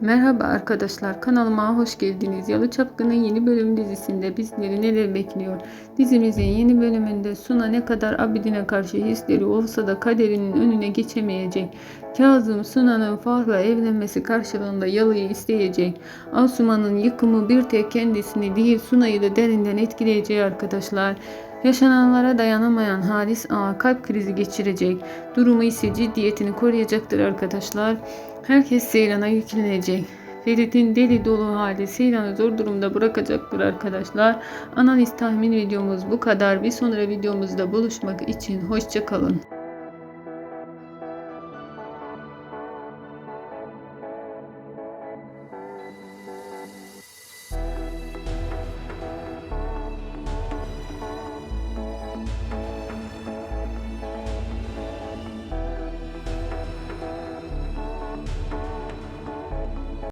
Merhaba arkadaşlar kanalıma hoş geldiniz. Yalı Çapkın'ın yeni bölüm dizisinde bizleri neler bekliyor? Dizimizin yeni bölümünde Suna ne kadar Abidin'e karşı hisleri olsa da kaderinin önüne geçemeyecek. Kazım Suna'nın Fahra evlenmesi karşılığında Yalı'yı isteyecek. Asuman'ın yıkımı bir tek kendisini değil Suna'yı da derinden etkileyecek arkadaşlar. Yaşananlara dayanamayan Halis Ağa kalp krizi geçirecek. Durumu ise ciddiyetini koruyacaktır arkadaşlar. Herkes Seyran'a yüklenecek. Ferit'in deli dolu hali Seyran'ı zor durumda bırakacaktır arkadaşlar. Analiz tahmin videomuz bu kadar. Bir sonraki videomuzda buluşmak için hoşçakalın.